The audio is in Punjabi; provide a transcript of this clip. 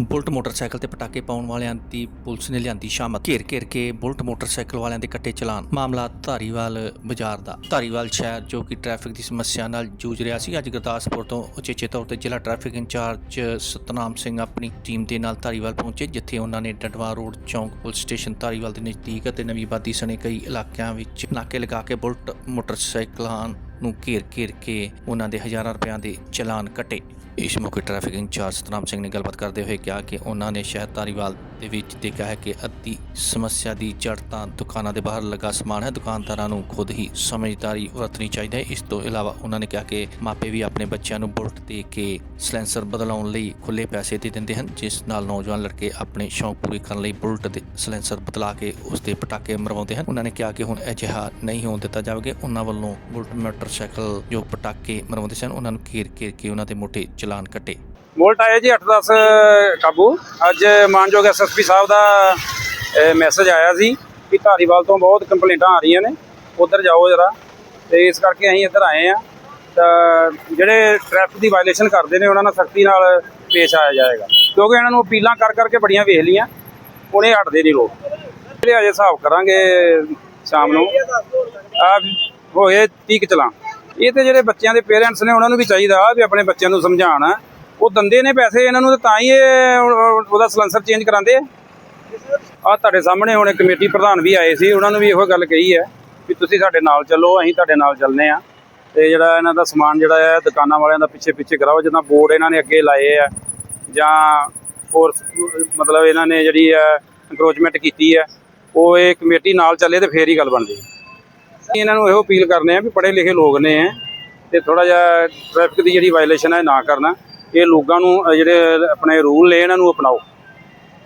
ਬੁਲਟ ਮੋਟਰਸਾਈਕਲ ਤੇ ਪਟਾਕੇ ਪਾਉਣ ਵਾਲਿਆਂ ਦੀ ਪੁਲਿਸ ਨੇ ਲਿਆਂਦੀ ਸ਼ਾਮਤ। ਘੇਰ ਘੇਰ ਕੇ ਬੁਲਟ ਮੋਟਰਸਾਈਕਲ ਵਾਲਿਆਂ ਦੇ ਕੱਟੇ ਚਲਾਨ। ਮਾਮਲਾ ਧਾਰੀਵਾਲ ਬਾਜ਼ਾਰ ਦਾ। ਧਾਰੀਵਾਲ ਸ਼ਹਿਰ, ਜੋ ਕਿ ਟ੍ਰੈਫਿਕ ਦੀ ਸਮੱਸਿਆ ਨਾਲ ਜੂਝ ਰਿਹਾ ਸੀ, ਅੱਜ ਗੁਰਦਾਸਪੁਰ ਤੋਂ ਉਚੇਚੇ ਤੌਰ ਤੇ ਜ਼ਿਲ੍ਹਾ ਟ੍ਰੈਫਿਕ ਇੰਚਾਰਜ ਸਤਨਾਮ ਸਿੰਘ ਆਪਣੀ ਟੀਮ ਦੇ ਨਾਲ ਧਾਰੀਵਾਲ ਪਹੁੰਚੇ, ਜਿੱਥੇ ਉਹਨਾਂ ਨੇ ਡੰਡਵਾ ਰੋਡ ਚੌਂਕ ਪੁਲਿਸ ਸਟੇਸ਼ਨ ਧਾਰੀਵਾਲ ਦੇ ਨਜ਼ਦੀਕ ਅਤੇ ਨਵੀਂ ਬਾਦੀ ਸਣੇ ਕਈ ਇਲਾਕਿਆਂ ਵਿੱਚ ਨਾਕੇ ਲਗਾ ਕੇ ਬੁਲਟ ਮੋਟਰਸਾਈਕਲਾਂ ਨੂੰ ਘੇਰ ਘੇਰ ਕੇ ਉਹਨਾਂ ਦੇ ਹਜ਼ਾਰਾਂ ਰੁਪਇਆਂ ਦੇ ਚਲਾਨ ਕੱਟੇ। ਇਸ ਮੌਕੇ ਟ੍ਰੈਫਿਕ ਇੰਚਾਰਜ ਸਤਨਾਮ ਸਿੰਘ ਨੇ ਗੱਲਬਾਤ ਕਰਦੇ ਹੋਏ ਕਿਹਾ ਕਿ ਉਹਨਾਂ ਨੇ ਸ਼ਹਿਰ ਧਾਰੀਵਾਲ ਦੇ ਵਿੱਚ ਦੇਖਿਆ ਹੈ ਕਿ ਅੱਧੀ ਸਮੱਸਿਆ ਦੀ ਜੜ ਤਾਂ ਦੁਕਾਨਾਂ ਦੇ ਬਾਹਰ ਲੱਗਾ ਸਮਾਨ ਹੈ। ਦੁਕਾਨਦਾਰਾਂ ਨੂੰ ਖੁਦ ਹੀ ਸਮਝਦਾਰੀ ਵਰਤਣੀ ਚਾਹੀਦੀ ਹੈ। ਇਸ ਤੋਂ ਇਲਾਵਾ ਉਹਨਾਂ ਨੇ ਕਿਹਾ ਕਿ ਮਾਪੇ ਵੀ ਆਪਣੇ ਬੱਚਿਆਂ ਨੂੰ ਬੁਲਟ ਦੇ ਕੇ ਸਲੈਂਸਰ ਬਦਲਾਉਣ ਲਈ ਖੁੱਲੇ ਪੈਸੇ ਦੇ ਦਿੰਦੇ ਹਨ, ਜਿਸ ਨਾਲ ਨੌਜਵਾਨ ਲੜਕੇ ਆਪਣੇ ਸ਼ੌਂਕ ਪੂਰੇ ਕਰਨ ਲਈ ਬੁਲਟ ਦੇ ਸਲੈਂਸਰ ਬਦਲਾ ਕੇ ਉਸ ਦੇ ਪਟਾਕੇ ਮਰਵਾਉਂਦੇ ਹਨ। ਉਹਨਾਂ ਨੇ ਕਿਹਾ ਕਿ ਹੁਣ ਅਜਿਹਾ ਨਹੀਂ ਹੋਣ ਦਿੱਤਾ ਜਾਵੇਗਾ। ਉਹਨਾਂ ਵੱਲੋਂ ਬੁਲਟ ਮੋਟਰਸਾਈਕਲ ਜੋ ਪਟਾਕੇ ਮਰਵਾਉਂਦੇ ਸਨ, ਉਹਨਾਂ ਨੂੰ ਘੇਰ ਘੇਰ ਕੇ ਉਹਨਾਂ ਦੇ ਮੋਟੇ ਚਲਾਨ ਕੱਟੇ। ਬੁਲਟ ਆਏ ਜੀ 8-10 ਕਾਬੂ। ਅੱਜ ਮਾਨਯੋਗ ਐਸਐਸਪੀ ਸਾਹਿਬ ਦਾ ਮੈਸੇਜ ਆਇਆ ਸੀ ਕਿ ਧਾਰੀਵਾਲ ਤੋਂ ਬਹੁਤ ਕੰਪਲੇਂਟਾਂ ਆ ਰਹੀਆਂ ਨੇ। ਉਧਰ ਜਾਓ ਜਰਾ। ਤੇ ਇਸ ਕਰਕੇ ਅਸੀਂ ਇੱਧਰ ਆਏ ਆ ਤਾਂ ਜਿਹੜੇ ਟ੍ਰੈਫਿਕ ਦੀ ਵਾਇਲੇਸ਼ਨ ਕਰਦੇ ਨੇ, ਉਹਨਾਂ ਨਾਲ ਸਖਤੀ ਨਾਲ ਪੇਸ਼ ਆਇਆ ਜਾਏਗਾ। ਕਿਉਂਕਿ ਇਹਨਾਂ ਨੂੰ ਅਪੀਲਾਂ ਕਰ ਕਰਕੇ ਬੜੀਆਂ ਵੇਖ ਲੀਆਂ ਉਹਨੇ ਹਟਦੇ ਨਹੀਂ ਲੋਕ। ਜਿਹੜੇ ਅਜੇ ਹਿਸਾਬ ਕਰਾਂਗੇ ਸ਼ਾਮ ਨੂੰ। ਆ, ਹੋਏ 30 ਕੁ ਇਹ ਤੇ ਜਿਹੜੇ ਬੱਚਿਆਂ ਦੇ ਪੇਰੈਂਟਸ ਨੇ ਉਹਨਾਂ ਨੂੰ ਵੀ ਚਾਹੀਦਾ ਵੀ ਆਪਣੇ ਬੱਚਿਆਂ ਨੂੰ ਸਮਝਾਉਣ। ਉਹ ਦੰਦੇ ਨੇ ਪੈਸੇ ਇਹਨਾਂ ਨੂੰ ਤਾਂ ਹੀ ਇਹ ਉਹਦਾ ਸਲੈਂਸਰ ਚੇਂਜ ਕਰਾਉਂਦੇ ਆ। ਆ ਤੁਹਾਡੇ ਸਾਹਮਣੇ ਹੁਣ ਕਮੇਟੀ ਪ੍ਰਧਾਨ ਵੀ ਆਏ ਸੀ, ਉਹਨਾਂ ਨੂੰ ਵੀ ਇਹੋ ਗੱਲ ਕਹੀ ਹੈ ਵੀ ਤੁਸੀਂ ਸਾਡੇ ਨਾਲ ਚੱਲੋ, ਅਸੀਂ ਤੁਹਾਡੇ ਨਾਲ ਚੱਲਨੇ ਆ ਤੇ ਜਿਹੜਾ ਇਹਨਾਂ ਦਾ ਸਮਾਨ ਜਿਹੜਾ ਹੈ, ਦੁਕਾਨਾਂ ਵਾਲਿਆਂ ਦਾ ਪਿੱਛੇ ਪਿੱਛੇ ਕਰਾਓ, ਜਿੱਦਾਂ ਬੋਰਡ ਇਹਨਾਂ ਨੇ ਅੱਗੇ ਲਾਏ ਆ, ਜਾਂ ਹੋਰ ਮਤਲਬ ਇਹਨਾਂ ਨੇ ਜਿਹੜੀ ਹੈ ਇਨਕਰੋਚਮੈਂਟ ਕੀਤੀ ਹੈ, ਉਹ ਇਹ ਕਮੇਟੀ ਨਾਲ ਚੱਲੇ ਤੇ ਫੇਰ ਹੀ ਗੱਲ ਬਣਦੀ ਹੈ। ਇਹਨਾਂ ਨੂੰ ਇਹੋ ਅਪੀਲ ਕਰਨੇ ਆ ਵੀ ਪੜ੍ਹੇ ਲਿਖੇ ਲੋਕ ਨੇ ਤੇ ਥੋੜਾ ਜਿਹਾ ਟ੍ਰੈਫਿਕ ਦੀ ਜਿਹੜੀ ਵਾਇਲੇਸ਼ਨ ਹੈ ਨਾ ਕਰਨਾ। ਇਹ ਲੋਕਾਂ ਨੂੰ ਜਿਹੜੇ ਆਪਣੇ ਰੂਲ ਨੇ, ਇਹਨਾਂ ਨੂੰ ਅਪਣਾਓ।